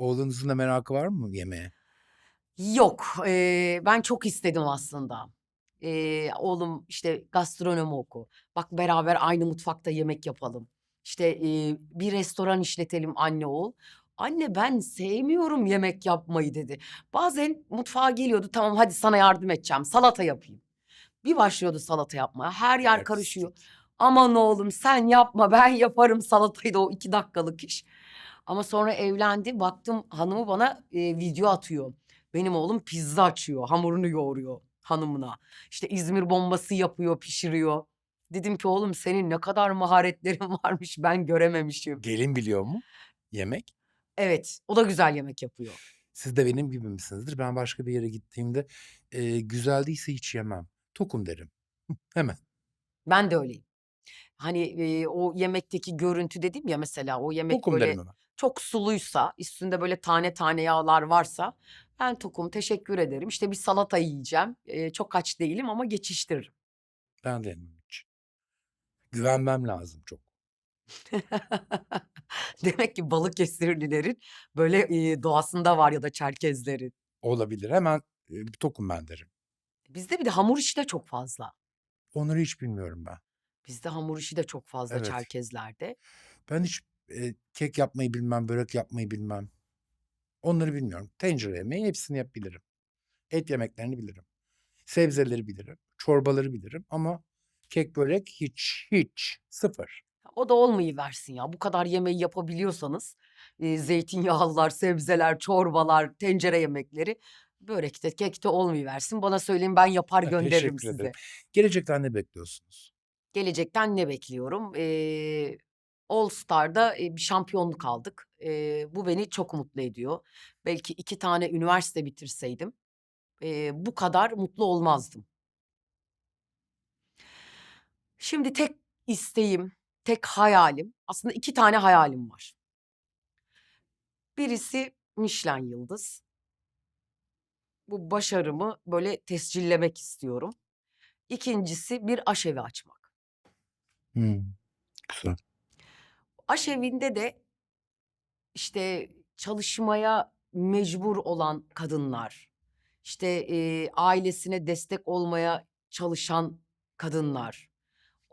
Oğlunuzun da merakı var mı yemeğe? Yok, eee, ben çok istedim aslında. Eee, oğlum işte gastronomi oku. Bak beraber aynı mutfakta yemek yapalım. İşte eee, bir restoran işletelim anne oğul. Anne ben sevmiyorum yemek yapmayı dedi. Bazen mutfağa geliyordu tamam hadi sana yardım edeceğim salata yapayım. Bir başlıyordu salata yapmaya her yer Evet. karışıyor. Aman oğlum sen yapma ben yaparım salatayı da o iki dakikalık iş. Ama sonra evlendi baktım hanımı bana eee, video atıyor. Benim oğlum pizza açıyor, hamurunu yoğuruyor hanımına. İşte İzmir bombası yapıyor, pişiriyor. Dedim ki oğlum senin ne kadar maharetlerin varmış ben görememişim. Gelin biliyor mu yemek? Evet, o da güzel yemek yapıyor. Siz de benim gibi misinizdir? Ben başka bir yere gittiğimde e, güzel değilse hiç yemem. Tokum derim. Hemen. Ben de öyleyim. Hani eee, o yemekteki görüntü dedim ya mesela o yemek Tokum böyle derim hemen. Çok suluysa, üstünde böyle tane tane yağlar varsa ben tokum teşekkür ederim. İşte bir salata yiyeceğim. Eee, çok aç değilim ama geçiştiririm. Ben de hiç. Güvenmem lazım çok. Demek ki Balıkesirlilerin böyle eee, doğasında var ya da Çerkezlerin. Olabilir. Hemen e, tokum ben derim. Bizde bir de hamur işi de çok fazla. Onları hiç bilmiyorum ben. Bizde hamur işi de çok fazla Evet. Çerkezlerde. Ben hiç e, kek yapmayı bilmem, börek yapmayı bilmem. Onları bilmiyorum. Tencere yemeği hepsini yap bilirim. Et yemeklerini bilirim. Sebzeleri bilirim. Çorbaları bilirim ama kek börek hiç hiç sıfır. O da olmayıversin ya. Bu kadar yemeği yapabiliyorsanız eee, zeytinyağlılar, sebzeler, çorbalar, tencere yemekleri börekte, kekte olmayıversin. Bana söyleyin ben yapar Ha, gönderirim size. ederim. Gelecekten ne bekliyorsunuz? Gelecekten ne bekliyorum? Eee All Star'da bir şampiyonluk aldık. Eee, bu beni çok mutlu ediyor. Belki iki tane üniversite bitirseydim eee, bu kadar mutlu olmazdım. Şimdi tek isteğim, tek hayalim, aslında iki tane hayalim var. Birisi Michelin yıldız. Bu başarımı böyle tescillemek istiyorum. İkincisi bir aşevi açmak. Hmm, güzel. Aşevinde de işte çalışmaya mecbur olan kadınlar, işte eee, ailesine destek olmaya çalışan kadınlar,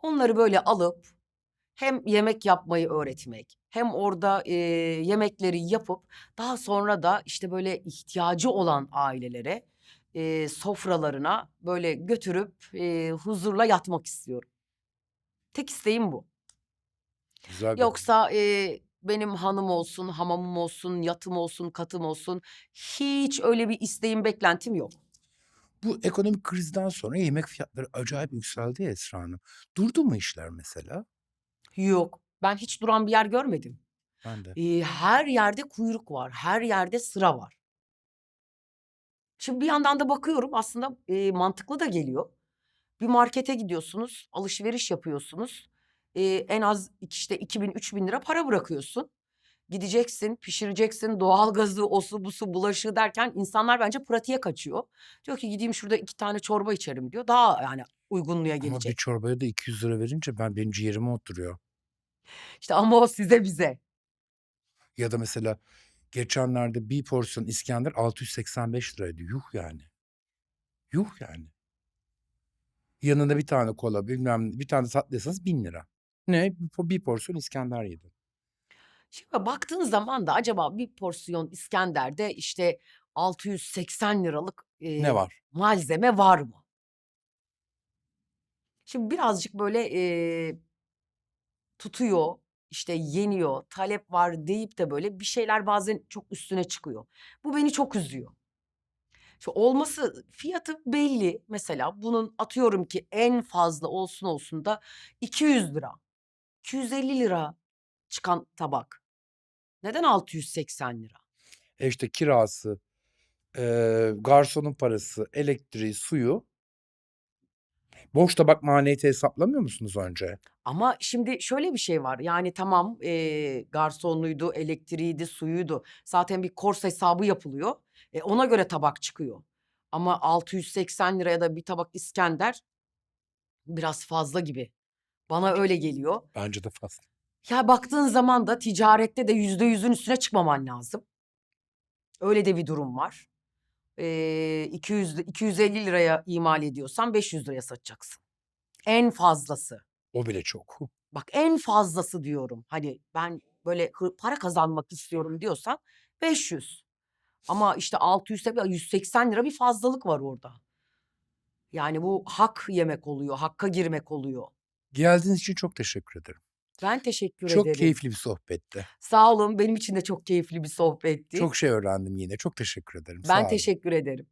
onları böyle alıp hem yemek yapmayı öğretmek, hem orada eee, yemekleri yapıp daha sonra da işte böyle ihtiyacı olan ailelere eee, sofralarına böyle götürüp eee, huzurla yatmak istiyorum. Tek isteğim bu. Güzel bir Yoksa eee, benim hanım olsun, hamamım olsun, yatım olsun, katım olsun hiç öyle bir isteğim, beklentim yok. Bu ekonomik krizden sonra yemek fiyatları acayip yükseldi ya Esra Hanım. Durdu mu işler mesela? Yok. Ben hiç duran bir yer görmedim. Ben de. Eee, her yerde kuyruk var, her yerde sıra var. Şimdi bir yandan da bakıyorum aslında eee, mantıklı da geliyor. Bir markete gidiyorsunuz, alışveriş yapıyorsunuz. Eee, en az iki- işte 2000-3000 lira para bırakıyorsun. Gideceksin, pişireceksin, doğalgazı, osu busu, bulaşığı derken insanlar bence pratiğe kaçıyor. Diyor ki gideyim şurada iki tane çorba içerim diyor. Daha yani uygunluğa Ama bir gelecek. çorbaya da 200 lira verince ben benim ciğerime oturuyor. İşte ama o size bize. Ya da mesela geçenlerde bir porsiyon İskender 685 liraydı. Yuh yani. Yuh yani. Yanında bir tane kola bilmem bir tane tatlıysanız 1000 lira. Ne? Bir po- Bir porsiyon İskender yedin. Şimdi baktığın zaman da acaba bir porsiyon İskender'de işte 680 liralık Ne eee, var? malzeme var mı? Şimdi birazcık böyle eee, tutuyor, işte yeniyor, talep var deyip de böyle bir şeyler bazen çok üstüne çıkıyor. Bu beni çok üzüyor. Şu olması fiyatı belli mesela bunun atıyorum ki en fazla olsun olsun da 200 lira, 250 lira çıkan tabak. Neden 680 lira? E işte kirası, eee, garsonun parası, elektriği, suyu. Boş tabak maliyeti hesaplamıyor musunuz önce? Ama şimdi şöyle bir şey var. Yani tamam eee garsonluydu, elektriğiydi, suyuydu. Zaten bir kors hesabı yapılıyor. E, ona göre tabak çıkıyor. Ama 680 liraya da bir tabak İskender biraz fazla gibi. Bana öyle geliyor. Bence de fazla. Ya baktığın zaman da ticarette de yüzde yüzün üstüne çıkmaman lazım. Öyle de bir durum var. Eee 200 250 liraya imal ediyorsan 500 liraya satacaksın. En fazlası. O bile çok. Bak en fazlası diyorum. Hani ben böyle para kazanmak istiyorum diyorsan 500. Ama işte 600 tabii 180 lira bir fazlalık var orada. Yani bu hak yemek oluyor, hakka girmek oluyor. Geldiğiniz için çok teşekkür ederim. Ben teşekkür Çok ederim. keyifli bir sohbetti. Sağ olun. Benim için de çok keyifli bir sohbetti. Çok şey öğrendim yine. Çok teşekkür ederim. Sağ Ben olun. teşekkür ederim.